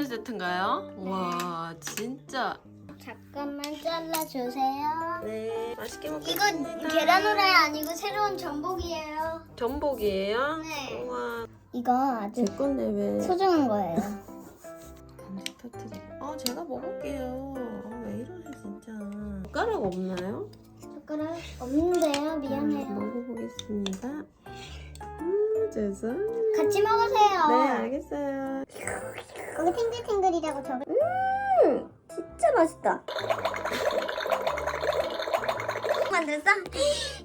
컵라면 세트인가요? 와 진짜 잠깐만 잘라주세요. 네 맛있게 먹겠습니다 이거 계란 후라이 아니고 새로운 전복이에요. 전복이에요? 네. 우와 이거 아주 제 건데 왜 소중한 거예요. 터트리 어 제가 먹을게요 어, 왜 이러세요 진짜 젓가락 없나요? 젓가락 없는데요. 음, 미안해요. 먹어보겠습니다 음 죄송 같이 먹으세요. 네 알겠어요 거기 탱글탱글이라고 적을. 음, 진짜 맛있다. 만들었어?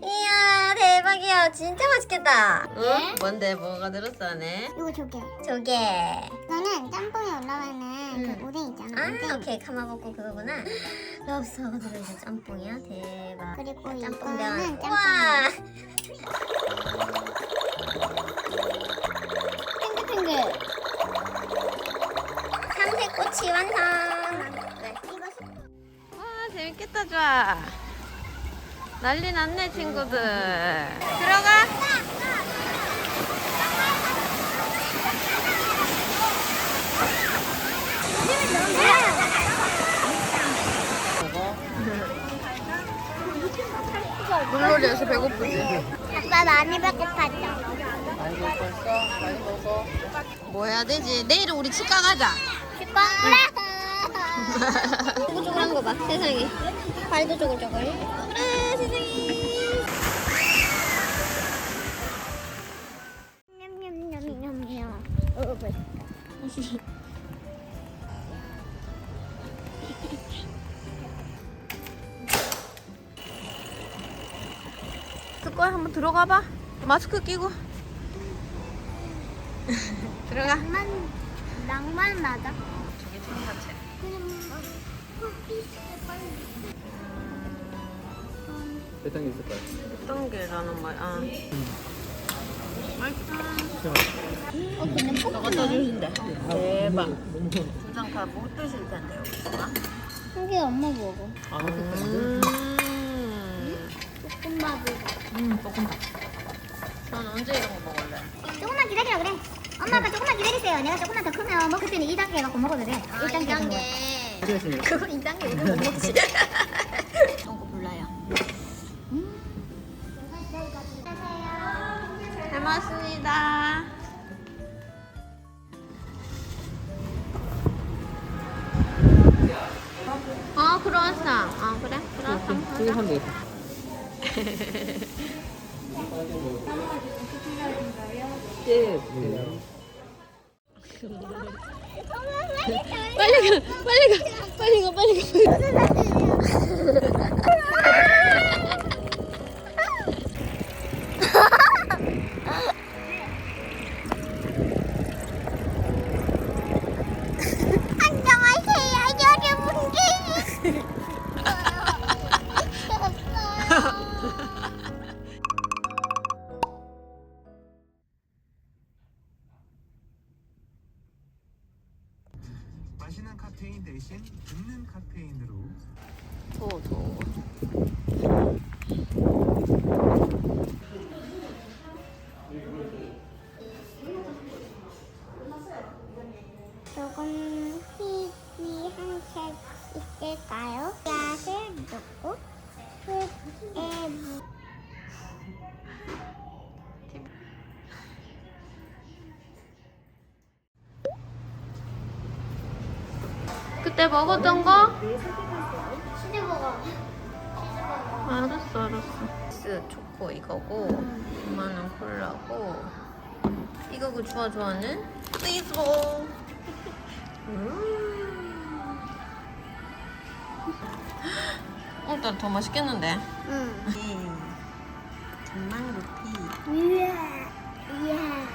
이야 대박이야. 진짜 맛있겠다. 응? 뭔데 뭐가 들었어 안에? 이거 조개. 조개. 이거는 짬뽕에 올라가는 음. 그 오뎅 있잖아. 오뎅. 아, 오케이. 카마복고 그거구나. 럽스터가 들어있는 짬뽕이야. 대박. 그리고 짬뽕 이거는 면. 짬뽕. 와. 좋아 난리 났네 친구들 들어가 물놀이에서 배고프지? 아빠 많이 배고팠죠? 뭐 해야 되지? 내일은 우리 치과 가자 치과? 그래. 쪼글쪼글한 거 봐. 세상에. 발도 쪼글쪼글. 그래, 세상에. 어. 듣거야 한번 들어가 봐 마스크 끼고 들어가 낭만 낭만 맞아. 저게 청사채 몇단 게 있을까요? 어떤 게라는 말 아. 맛있다 어 근데 폭 저거 떠주신대 대박 부장가 못 드실 텐데 여기가 한개 엄마 먹어. 아, 음. 볶음밥을. 음, 볶음밥. 전 언제 이런 거 먹을래? 조금만 기다리라 그래. 엄마 아빠 조금만 기다리세요. 내가 조금만 더 크면 먹을 때는 2단계 해갖고 먹어도 돼. 1단계. 아, 2단계. 수고하셨습니다. 그거 2단계 이거 못 먹지. 잘 먹었습니다. 어, 크로아상. 어, 그래? 저기 하자. 하면 되겠다. 예, 빨리 가, 빨리 가, 조금 희귀 한책 있을까요? 샷을 넣고 흙에 무- 그때 먹었던 거? 알았어. 스 초코 이거고, 엄마는 콜라고, 이거 그 주아 좋아하는 치즈볼. 음. 오늘따라 더 맛있겠는데? 응. 전망 루피. 이야. 이야.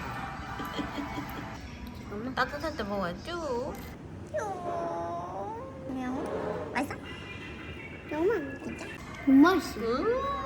따뜻할 때 먹어야죠. мя우. 맛있어? 너무 진짜. 맛있어. 음.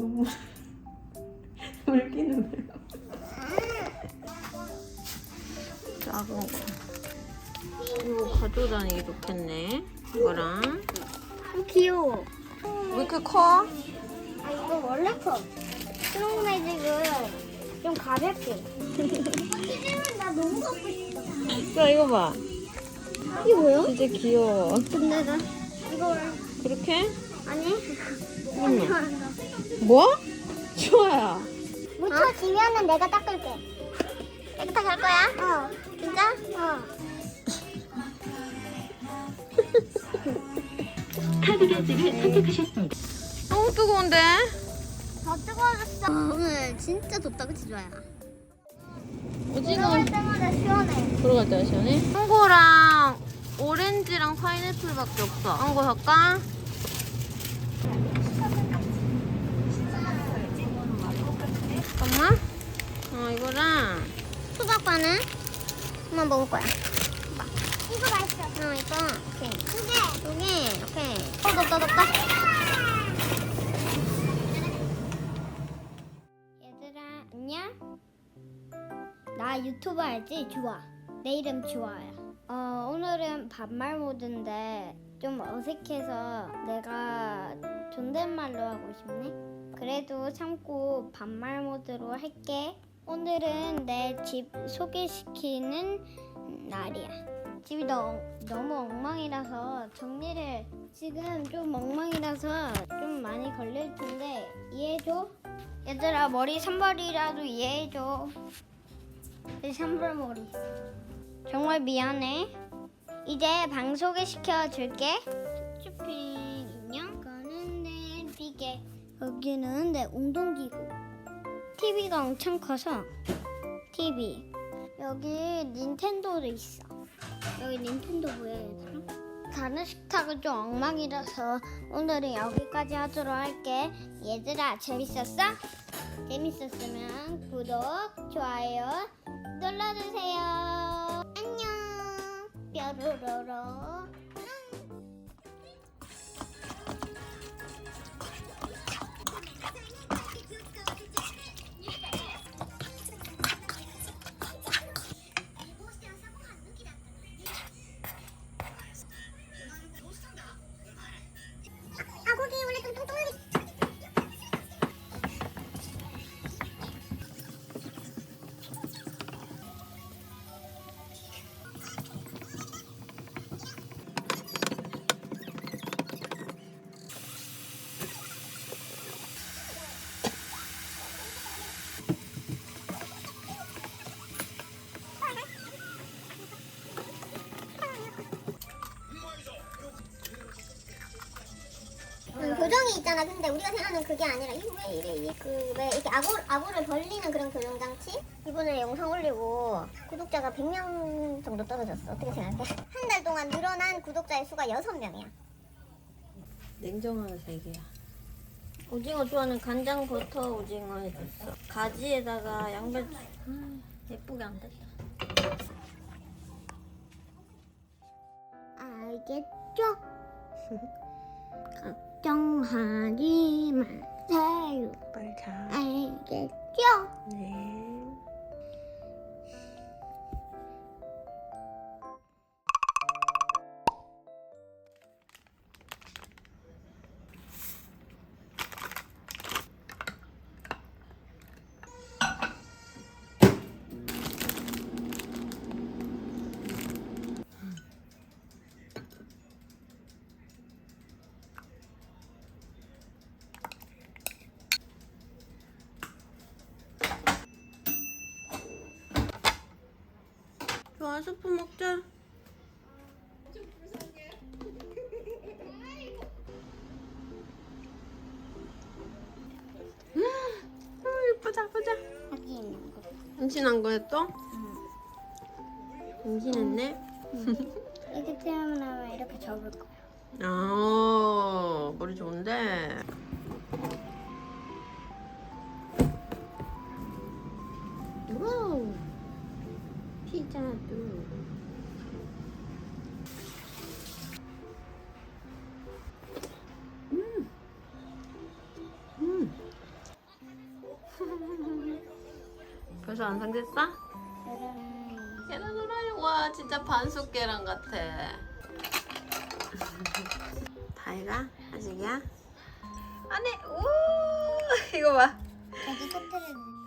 너무 물기는 왜? 작은 거. 이거 가져다니기 좋겠네. 이거랑. 귀여워. 왜 이렇게 커? 아 이거 원래 커. 스롱 매직은 좀 가볍게. 나 너무 갖고 싶어. 야 이거 봐. 이게 뭐야? 진짜 귀여워. 근데 나 이거 그렇게? 아니 응. 뭐? 좋아야. 묻혀지면은 내가 닦을게. 깨끗하게 할 거야? 어. 진짜? 어. 너무 뜨거운데? 더 뜨거워졌어. 오늘 진짜 덥다 그치. 오징어. 들어갈 때마다 시원해. 들어갈 때가 시원해? 망고랑 오렌지랑 파인애플밖에 없어. 망고 살까? 잠깐만. 어 이거랑 수박과는 한번 먹을 거야. 이거 맛있어. 어 이거. 오케이. 두 개. 두 개. 오케이. 어 덥다 덥다. 얘들아 안녕. 나 유튜브 알지? 좋아. 내 이름 좋아야. 어 오늘은 반말 모드인데 좀 어색해서 내가 존댓말로 하고 싶네. 그래도 참고 반말 모드로 할게. 오늘은 내 집 소개시키는 날이야. 집이 너, 너무 엉망이라서 정리를 지금 좀 엉망이라서 좀 많이 걸릴 텐데 이해해줘. 얘들아 머리 산발이라도 이해해줘. 내 산발머리. 정말 미안해. 이제 방 소개시켜 줄게. 쭈쭈핑 인형. 이거는 내 비계. 여기는 내 운동기구. TV가 엄청 커서 TV. 여기 닌텐도도 있어. 여기 닌텐도 보여 얘들아? 다른 식탁은 좀 엉망이라서 오늘은 여기까지 하도록 할게. 얘들아 재밌었어? 재밌었으면 구독, 좋아요 눌러주세요. 안녕. 뾰로로로. 교정이 있잖아. 근데 우리가 생각하는 그게 아니라 이거 왜 이래 이게 그왜 이렇게 아고 아고를 벌리는 그런 교정 장치? 이번에 영상 올리고 구독자가 100명 정도 떨어졌어. 어떻게 생각해? 한 달 동안 늘어난 구독자의 수가 6명이야. 냉정한 세 개야. 오징어 좋아하는 간장 버터 오징어 해줬어. 가지에다가 양배추. 아, 예쁘게 안 됐다. 알겠죠? 걱정하지 마세요. 빨리 자. 알겠죠? 네. 좋아, 수프 먹자. 음, 아, 예쁘다, 보자. 하긴 임신한 거야 또? 임신했네. 이렇게 태어나면 이렇게 접을 거야. 아, 머리 좋은데. 같아. 다이가? 아직이야? 안에 오 이거 봐. 자기 끝에는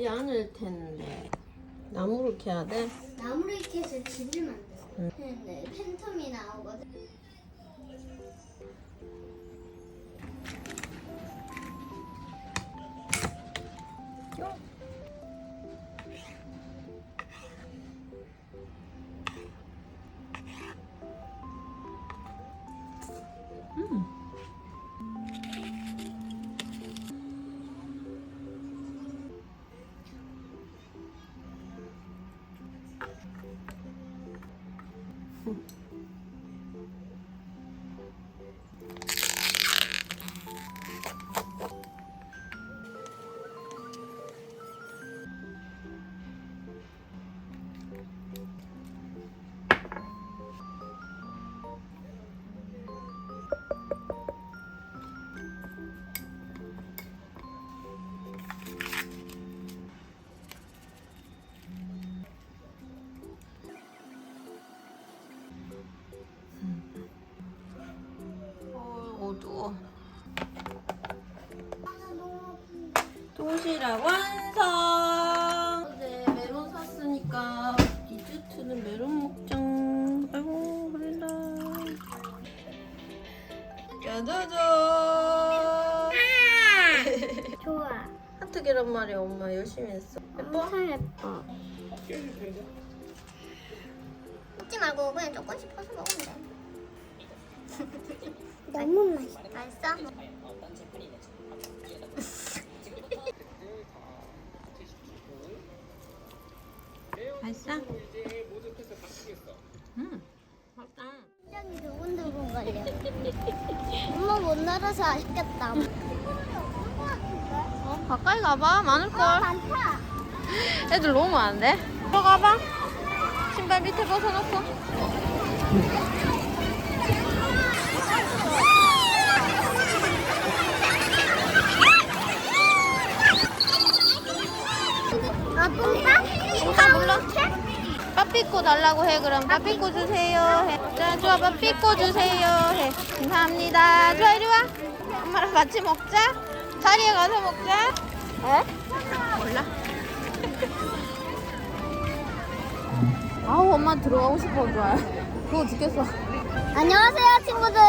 쉽지 않을 텐데. 나무를 캐야 돼? 나무를 캐서 집을 만들어 근데 팬텀이 나오거든 어, 어두워 도시락 완성! 어제 메론 샀으니까 디저트는 메론 먹자. 아이고 그린다. 짜자잔 좋아. 하트 계란말이 엄마 열심히 했어. 예뻐? 엄청 예뻐. 먹지 말고 그냥 조금씩 퍼서 먹으면 돼 너무 맛있어. 맛있어? 맛있어? 음 맛있다 심장이 두근두근 걸려 엄마 못 날아서 아쉽겠다 어 가까이 가봐 많을걸 많다 애들 너무 많은데? 들어가봐. 신발 밑에 벗어놓고. 달라고 해 그럼 빠삐꼬 주세요 해. 자 좋아 빠삐꼬 주세요 해. 감사합니다. 좋아 이리 와. 엄마랑 같이 먹자. 자리에 가서 먹자. 에? 몰라. 아우 엄마 들어가고 싶어 좋아. 그거 죽겠어. 안녕하세요 친구들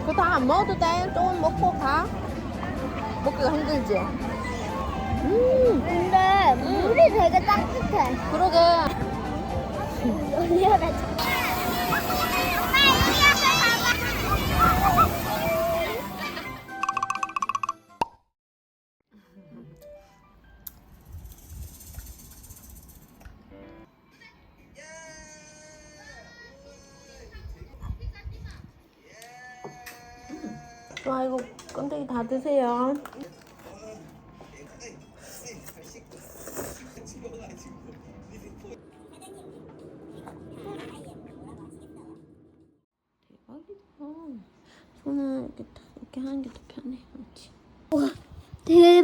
그거 다 안 먹어도 돼. 조금 먹고 가. 먹기가 힘들지? 음, 근데 물이 되게 따뜻해 그러게. 열려라 좋아, 이거 건더기 다 드세요.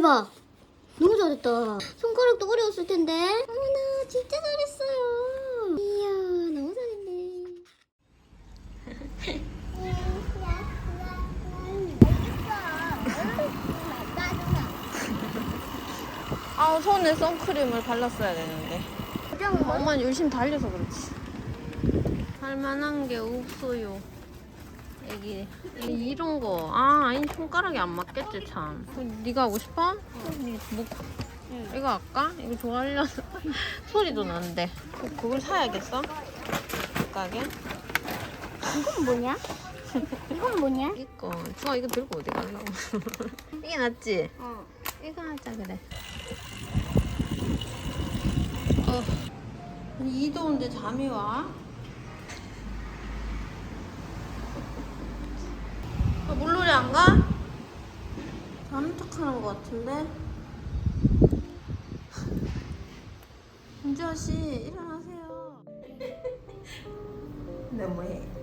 대박. 너무 잘했다. 손가락도 어려웠을 텐데. 어머나, 진짜 잘했어요. 이야, 너무 잘했네. 아, 손에 선크림을 발랐어야 되는데. 뭐? 엄마는 열심히 달려서 그렇지. 할 만한 게 없어요. 애기 이- 이런 거 아, 아니 손가락이 안 맞겠지 참. 네가 하고 싶어? 응. 뭐, 이거 할까? 이거 좋아하려서 소리도 나는데. 그- 그걸 사야겠어? 가게? 이건 뭐냐? 이건 뭐냐? 이거. 좋아 이거 들고 어디 가려고? 이게 낫지? 어. 이거 하자 그래. 어. 이 더운데 잠이 와? 아, 물놀이 안 가? 자는 척 하는 것 같은데. 은지아 씨 일어나세요. 네 뭐해?